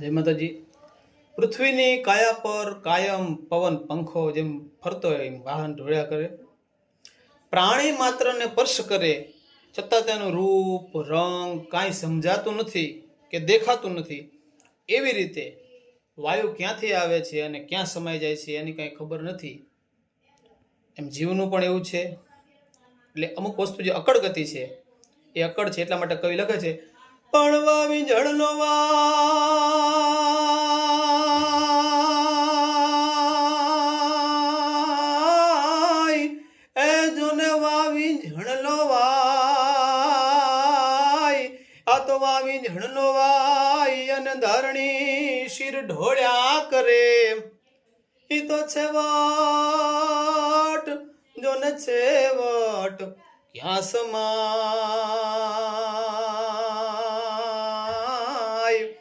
જય માતાજી. પૃથ્વીની કાયા પર કાયમ પવન પંખો જેમ ફરતો હોય એમ વાહન ઢોળ્યા કરે. પ્રાણી માત્રને સ્પર્શ કરે. છતાં તેનું રૂપ, રંગ કાંઈ સમજાતું નથી કે દેખાતું નથી. એવી રીતે વાયુ ક્યાંથી આવે છે અને ક્યાં સમાઈ જાય છે એની કાંઈ ખબર નથી. એમ જીવનું પણ એવું છે. એટલે અમુક વસ્તુ જે અકળ ગતિ છે, એ અકળ છે એટલા માટે કવિ લખે છે પણ વાવી જળનો વાય જોને વાવી ઝણલો વાય. આ તો વાવી ઝણલો વાય અને ધરણી શિર ઢોળ્યા કરે. એ તો છે વટ જોને છે વટ, ક્યાં સમાય?